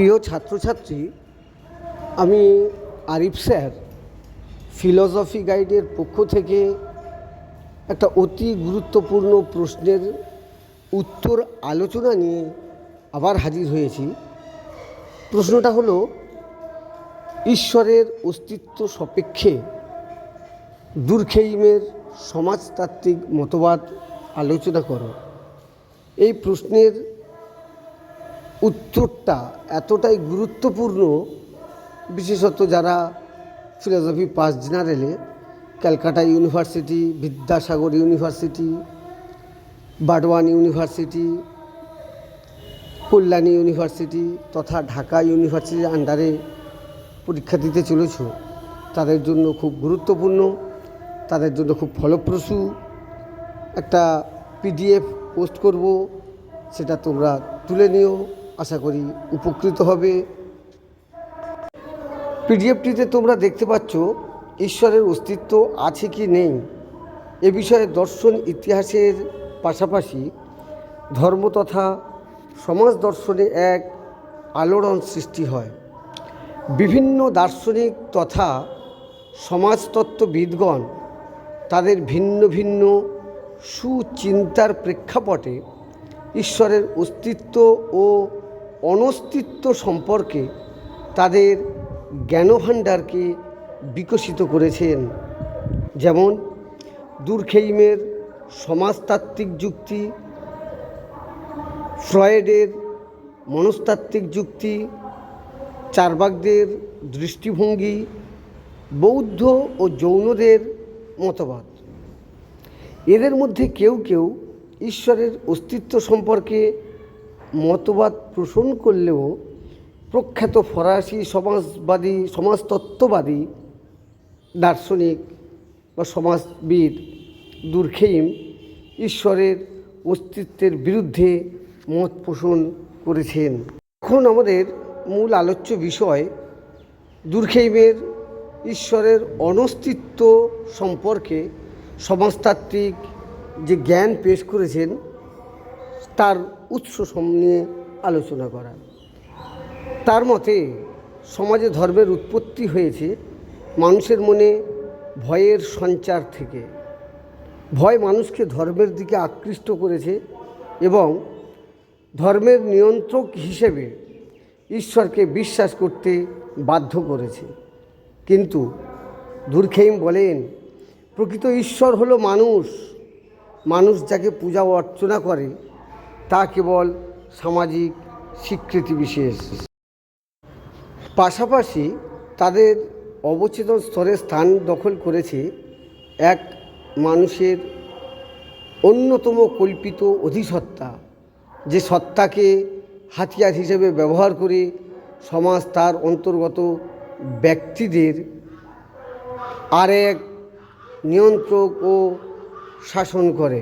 প্রিয় ছাত্রছাত্রী, আমি আরিফ স্যার ফিলসফি গাইডের পক্ষ থেকে একটা অতি গুরুত্বপূর্ণ প্রশ্নের উত্তর আলোচনা নিয়ে আবার হাজির হয়েছি। প্রশ্নটা হলো, ঈশ্বরের অস্তিত্ব সপেক্ষে দুর্খেইমের সমাজতাত্ত্বিক মতবাদ আলোচনা করো। এই প্রশ্নের উত্তরটা এতটাই গুরুত্বপূর্ণ, বিশেষত যারা philosophy pass জেনারেলে Calcutta university, Vidyasagar university Burdwan university, Kalyani university তথা ঢাকা ইউনিভার্সিটির আন্ডারে পরীক্ষা দিতে চলেছ, তাদের জন্য খুব গুরুত্বপূর্ণ, তাদের জন্য খুব ফলপ্রসূ একটা পিডিএফ পোস্ট করব, সেটা তোমরা তুলে নিও। আশা করি উপকৃত হবে। পিডিএফটিতে তোমরা দেখতে পাচ্ছ, ঈশ্বরের অস্তিত্ব আছে কি নেই। এ বিষয়ে দর্শন ইতিহাসের পাশাপাশি ধর্ম তথা সমাজ দর্শনে এক আলোড়ন সৃষ্টি হয়। বিভিন্ন দার্শনিক তথা সমাজতত্ত্ববিদগণ তাদের ভিন্ন ভিন্ন সুচিন্তার প্রেক্ষাপটে ঈশ্বরের অস্তিত্ব ও অনস্তিত্ব সম্পর্কে তাদের জ্ঞানভাণ্ডারকে বিকশিত করেছেন। যেমন দুর্খেইমের সমাজতাত্ত্বিক যুক্তি, ফ্রয়েডের মনস্তাত্ত্বিক যুক্তি, চারবাগদের দৃষ্টিভঙ্গি, বৌদ্ধ ও জৈনদের মতবাদ। এদের মধ্যে কেউ কেউ ঈশ্বরের অস্তিত্ব সম্পর্কে মতবাদ পোষণ করলেও প্রখ্যাত ফরাসি সমাজবাদী, সমাজতত্ত্ববাদী, দার্শনিক বা সমাজবিদ দুর্খেইম ঈশ্বরের অস্তিত্বের বিরুদ্ধে মত পোষণ করেছেন। এখন আমাদের মূল আলোচ্য বিষয়, দুর্খেইমের ঈশ্বরের অনস্তিত্ব সম্পর্কে সমাজতাত্ত্বিক যে জ্ঞান পেশ করেছেন, তার উৎস নিয়ে আলোচনা করা। তার মতে, সমাজে ধর্মের উৎপত্তি হয়েছে মানুষের মনে ভয়ের সঞ্চার থেকে। ভয় মানুষকে ধর্মের দিকে আকৃষ্ট করেছে এবং ধর্মের নিয়ন্ত্রক হিসেবে ঈশ্বরকে বিশ্বাস করতে বাধ্য করেছে। কিন্তু দুর্খেইম বলেন, প্রকৃত ঈশ্বর হলো মানুষ। মানুষ যাকে পূজা অর্চনা করে তা কেবল সামাজিক স্বীকৃতি বিশেষ। পাশাপাশি তাদের অবচেতন স্তরে স্থান দখল করেছে এক মানুষের অন্যতম কল্পিত অধিসত্তা যে সত্তাকে হাতিয়ার হিসেবে ব্যবহার করে সমাজ তার অন্তর্গত ব্যক্তিদের আরেক নিয়ন্ত্রক ও শাসন করে।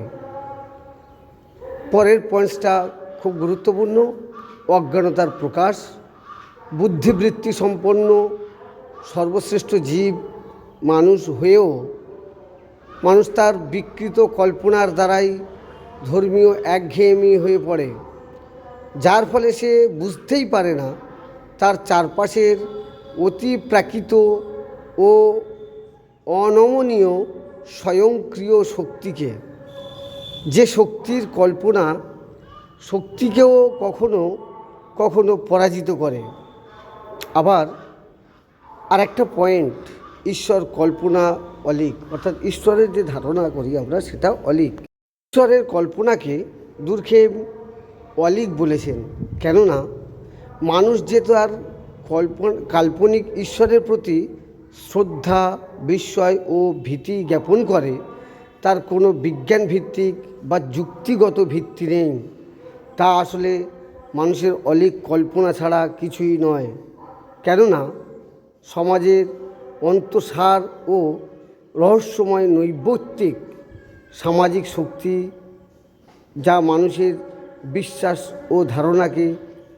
পরের পয়েন্টসটা খুব গুরুত্বপূর্ণ, অজ্ঞানতার প্রকাশ, বুদ্ধিবৃত্তি সম্পন্ন, সর্বশ্রেষ্ঠ জীব, মানুষ হয়েও, মানুষ তার বিকৃত কল্পনার দ্বারাই ধর্মীয় একঘেয়েমি হয়ে পড়ে, যার ফলে সে বুঝতেই পারে না তার চারপাশের অতি প্রাকৃত ও অনমনীয় স্বয়ংক্রিয় শক্তিকে। যে শক্তির কল্পনা শক্তিকেও কখনো কখনো পরাজিত করে। আবার আর একটা পয়েন্ট ঈশ্বর কল্পনা অলিক। অর্থাৎ ঈশ্বরের যে ধারণা করি আমরা, সেটা অলিক। ঈশ্বরের কল্পনাকে দুর্খেম অলিক বলেছেন। কেননা, মানুষ যে তার কল্পন, কাল্পনিক ঈশ্বরের প্রতি শ্রদ্ধা, বিস্ময় ও ভীতি জ্ঞাপন করে তার কোনো বিজ্ঞান ভিত্তিক বা যুক্তিগত ভিত্তি নেই। তা আসলে মানুষের অলিক কল্পনা ছাড়া কিছুই নয়। কেননা সমাজের অন্তঃসার ও রহস্যময় নৈবত্তিক সামাজিক শক্তি যা মানুষের বিশ্বাস ও ধারণাকে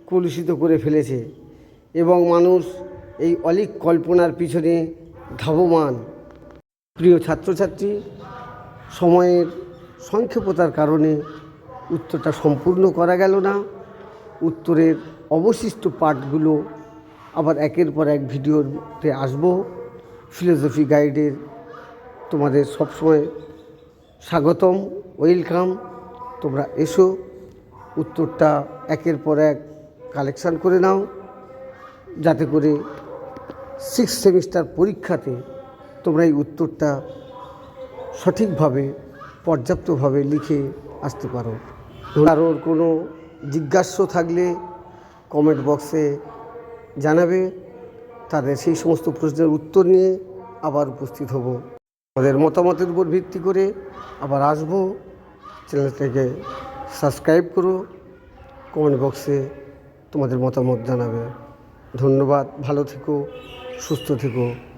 কলুষিত করে ফেলেছে এবং মানুষ এই অলিক কল্পনার পিছনে ধাবমান। প্রিয় ছাত্রছাত্রী সময়ের সংক্ষেপতার কারণে উত্তরটা সম্পূর্ণ করা গেল না। উত্তরের অবশিষ্ট পাঠগুলো আবার একের পর এক ভিডিওতে আসব। ফিলোসফি গাইডের তোমাদের সবসময় স্বাগতম, ওয়েলকাম, তোমরা এসো। উত্তরটা একের পর এক কালেকশান করে নাও। যাতে করে সিক্স সেমিস্টার পরীক্ষাতে তোমরা এই উত্তরটা সঠিকভাবে, পর্যাপ্তভাবে লিখে আসতে পারো। কারোর কোনো জিজ্ঞাস্য থাকলে কমেন্ট বক্সে জানাবে। তাদের সেই সমস্ত প্রশ্নের উত্তর নিয়ে আবার উপস্থিত হব। আমাদের মতামতের উপর ভিত্তি করে আবার আসব। চ্যানেলটাকে সাবস্ক্রাইব করো। কমেন্ট বক্সে তোমাদের মতামত জানাবে। ধন্যবাদ। ভালো থেকো, সুস্থ থেকো।